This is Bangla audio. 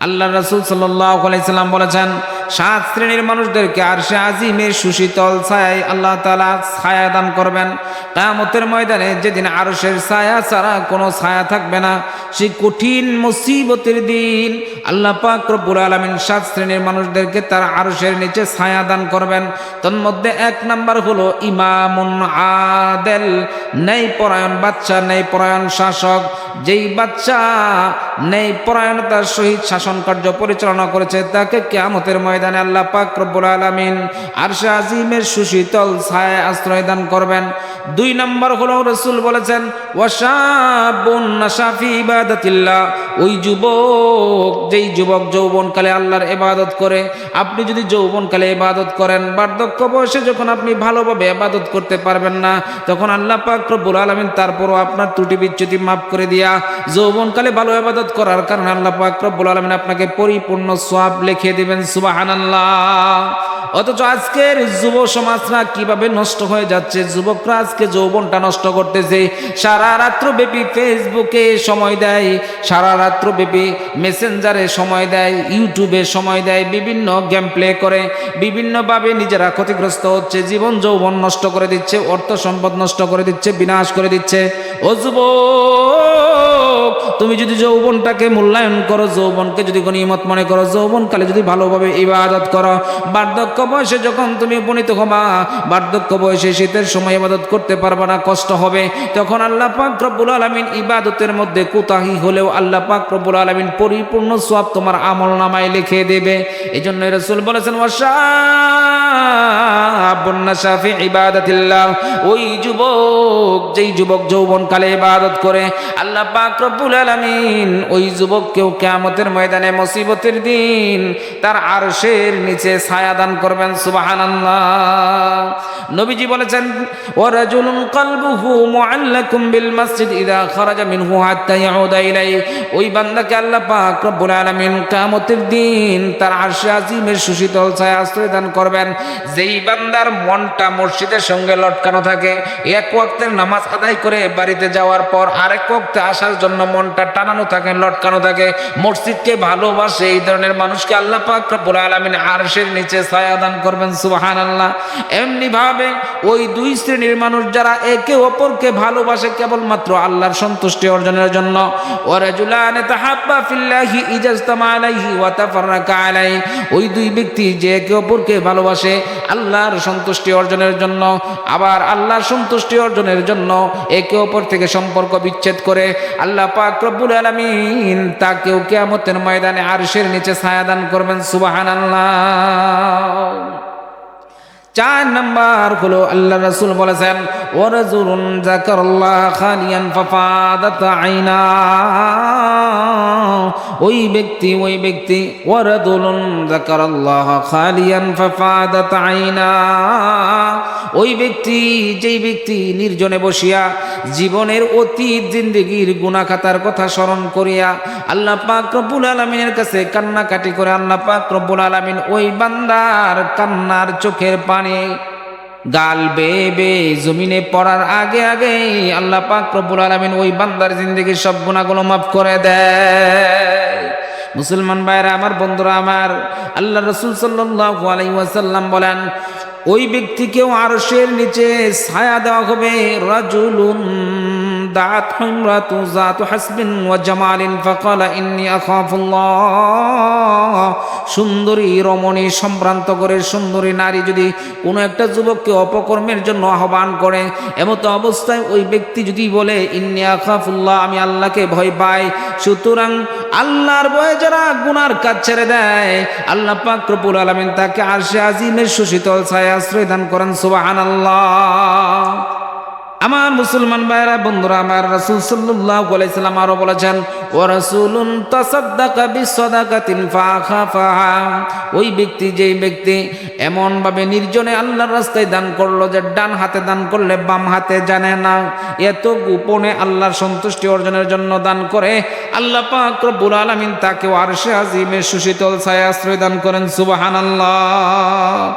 আল্লাহ রসুল সাল্লাম বলেছেন সাত শ্রেণির মানুষদেরকে আর সে আজিমের সুশীতল ছায় আল্লাহ তালা ছায়া দান করবেন। কামতের ময়দানে যেদিন আরশের ছায়া ছাড়া কোনো ছায়া থাকবে না সেই কঠিন মুসিবতের দিন আল্লাহ পাক রব্বুল আলমিন সাত শ্রেণির মানুষদেরকে তার আরশের নিচে ছায়া দান করবেন। তন্মধ্যে এক নাম্বার হলো ইমামুন আদেল নেই পরায়ণ বাচ্চা নেই পরায়ণ শাসক। যেই বাচ্চা নেই পরায়ণতার সহিত শাসন কার্য পরিচালনা করেছে, তাকে কেয়ামতের ময়দানে আল্লাহ পাক রব্বুল আলমিন আর সে আজিমের সুশীতল ছায় আশ্রয় দান করবেন। দুই নম্বর হলো রসুল বলেছেন ইবাদাতিল্লাহ। ওই যুবক যেই যুবক যৌবনকালে আল্লাহর ইবাদত করে, আপনি যদি যৌবনকালে ইবাদত করেন, বার্ধক্য বয়সে যখন আপনি ভালোভাবে ইবাদত করতে পারবেন না, তখন আল্লাহ পাক রব্বুল আলামিন তারপরও আপনার ত্রুটি বিচ্যুতি মাফ করে দিয়া যৌবনকালে ভালো ইবাদত করার কারণে আল্লাহ পাক রব্বুল আলামিন আপনাকে পরিপূর্ণ সওয়াব লিখে দিবেন অথচ আজকের যুব সমাজরা কীভাবে নষ্ট হয়ে যাচ্ছে, যুবকরা আজকে যৌবনটা নষ্ট করতেছে। সারা রাত্র ব্যাপী ফেসবুকে সময় দেয়, সারা রাত্র ব্যাপী মেসেঞ্জারে সময় দেয়, ইউটিউবে সময় দেয়, বিভিন্ন গেম প্লে করে, বিভিন্নভাবে নিজেরা ক্ষতিগ্রস্ত হচ্ছে, জীবন যৌবন নষ্ট করে দিচ্ছে, অর্থ সম্পদ নষ্ট করে দিচ্ছে, বিনাশ করে দিচ্ছে। ও তুমি যদি যৌবনটাকে মূল্যায়ন করো, যৌবনকে যদি গণিমত মনে করো, যৌবনকালে যদি ভালোভাবে ইবাদত করো, বার্ধক্য বয়সে যখন তুমি উপনীত হবা, বার্ধক্য বয়সে শীতের সময় ইবাদত করতে পারবা না, কষ্ট হবে, তখন আল্লাহ পাক রব্বুল আলামিন ইবাদতের মধ্যে কুতাহি হলেও আল্লাহ পাক রব্বুল আলামিন পরিপূর্ণ সওয়াব তোমার আমল নামায় লিখে দেবে। এই জন্য রাসূল বলেছেন ওই যুবক, যেই যুবক ইবাদত করে, আল্লাহ আলামিন ওই যুবককেও ময়দানে দিন তার নিচে ছায়া দান করবেন নবীজি বলেছেন মসজিদ ওই বান্দাকে আলামিন দিন তার সুশীতল ছায়া আশ্রয় দান করবেন। যেই বান্দার মনটা মসজিদের সঙ্গে লটকানো থাকে, এক ওয়াক্তের নামাজ আদায় করে বাড়িতে যাওয়ার পর আরেক ওয়াক্তে আসার জন্য মনটা টানানো থাকে, লটকানো থাকে। মসজিদকে ভালোবাসে, এই ধরনের মানুষকে আল্লাহ পাক রব্বুল আলামিন আরশের নিচে ছায়া দান করবেন, সুবহানাল্লাহ। এমনি ভাবে ওই দুই শ্রেণির মানুষ যারা একে অপরকে ভালোবাসে কেবলমাত্র আল্লাহর সন্তুষ্টি অর্জনের জন্য আলাইহি। ওই দুই ব্যক্তি যে একে অপরকে ভালোবাসে আল্লাহর সন্তুষ্টি অর্জনের জন্য। আবার আল্লাহর সন্তুষ্টি অর্জনের জন্য একে অপর থেকে সম্পর্ক বিচ্ছেদ করে আল্লাহ পাক রব্বুল আলামিন তাকেও কেয়ামতের ময়দানে আরশের নিচে ছায়া দান করবেন, সুবহানাল্লাহ। চার নাম্বার হলো আল্লাহ রসুল বলেছেন ওরজুরুন জাকরল্লাহ খালিয়ান ফাফাদাত আইনা। ওই ব্যক্তি ওই ব্যক্তি ওরদুলুন জাকরল্লাহ খালিয়ান ফাফাদাত আইনা। ওই ব্যক্তি, যেই ব্যক্তি নির্জনে বসিয়া জীবনের অতীত জিন্দগির গুনাখাতার কথা স্মরণ করিয়া আল্লাহ পাক রব্বুল আলামিনের কাছে কান্নাকাটি করে আল্লাহ পাক রব্বুল আলামিন ওই বান্দার কান্নার চোখের পানে গাল বেয়ে বেয়ে জমিনে পড়ার আগে আগে আল্লাহ পাক রব্বুল আলামিন ওই বান্দার জিন্দগির সব গুণাগুলো মাফ করে দেয়। মুসলমান ভাইরা, আমার বন্ধুরা, আমার আল্লাহ রসুল সাল্লাল্লাহু আলাই ওয়াসাল্লাম বলেন ওই ব্যক্তিকেও আরশের নিচে ছায়া দেওয়া হবে। রাজুলুন দাঁত হিমরাতু জাতু হাসবিন ওয়া জামালিন ফাকালা ইন্নী আখাফুল্লাহ। সুন্দরী রমণী সম্ভ্রান্ত করে সুন্দরী নারী যদি কোনো একটা যুবককে অপকর্মের জন্য আহ্বান করে, এমতো অবস্থায় ওই ব্যক্তি যদি বলে, ইন্নি আখাফুল্লাহ, আমি আল্লাহকে ভয় পাই, সুতরাং আল্লাহর বয়ে যারা গুনার কাজ ছেড়ে দেয়, আল্লাহ পাক আলামিন তাকে আরশে আজিমের সুশীতল ছায়া আশ্রয় দান করেন, সুবহানাল্লাহ। আমার মুসলমান ভাইরা বন্ধুরা, আমার রাসূল সাল্লাল্লাহু আলাইহি সাল্লাম আরও বলেছেন ওয়া রাসূলুন তাসাদ্দাকা বিসাদাকাতিন ফাখাফাহা। ওই ব্যক্তি, যেই ব্যক্তি এমন ভাবে নির্জনে আল্লাহর রাস্তায় দান করল যে ডান হাতে দান করলে বাম হাতে জানে না, এত গোপনে আল্লাহর সন্তুষ্টি অর্জনের জন্য দান করে, আল্লাহ পাক রব্বুল আলামিন তাকে আরশে আজিমের সুশীতল ছায়া আশ্রয় দান করেন, সুবহানাল্লাহ।